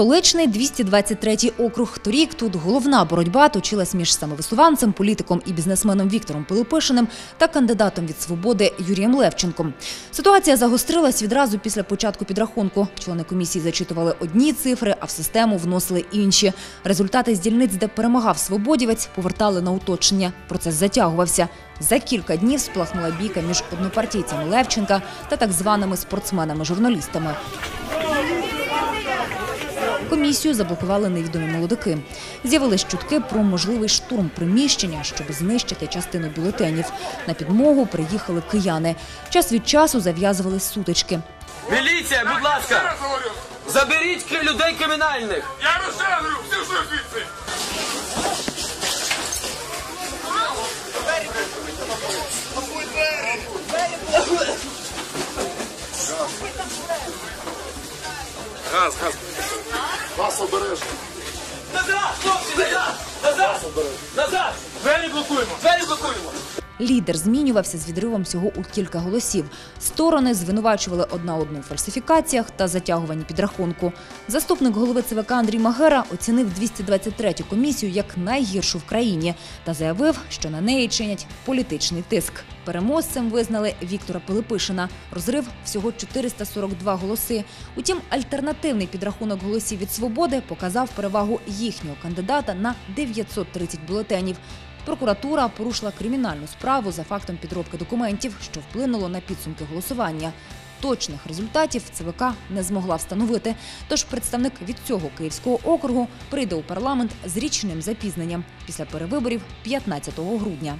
Столичний 223-й округ. Торік тут головна боротьба точилась між самовисуванцем, політиком і бізнесменом Віктором Пилипишиним та кандидатом від свободи Юрієм Левченком. Ситуація загострилась відразу після початку підрахунку. Члени комісії зачитували одні цифри, а в систему вносили інші. Результати з дільниць, де перемагав свободівець, повертали на уточнення. Процес затягувався. За кілька днів сплахнула бійка між однопартійцями Левченка та так званими спортсменами-журналістами. Комісію заблокували невідомі молодики. З'явились чутки про можливий штурм приміщення, щоб знищити частину бюлетенів. На підмогу приїхали кияни. Час від часу зав'язувались сутички. Міліція, будь ласка, заберіть людей кримінальних. Я розжалую, всі що звідси! Газ, газ. Газ обережно. Назад, хлопці, назад! Назад! Назад! Двері блокуємо! Двері блокуємо! Лідер змінювався з відривом всього у кілька голосів. Сторони звинувачували одна одну у фальсифікаціях та затягуванні підрахунку. Заступник голови ЦВК Андрій Магера оцінив 223-ю комісію як найгіршу в країні та заявив, що на неї чинять політичний тиск. Переможцем визнали Віктора Пилипишина. Розрив всього 442 голоси. Утім, альтернативний підрахунок голосів від свободи показав перевагу їхнього кандидата на 930 бюлетенів. Прокуратура порушила кримінальну справу за фактом підробки документів, що вплинуло на підсумки голосування. Точних результатів ЦВК не змогла встановити. Тож представник від цього київського округу прийде у парламент з річним запізненням після перевиборів 15 грудня.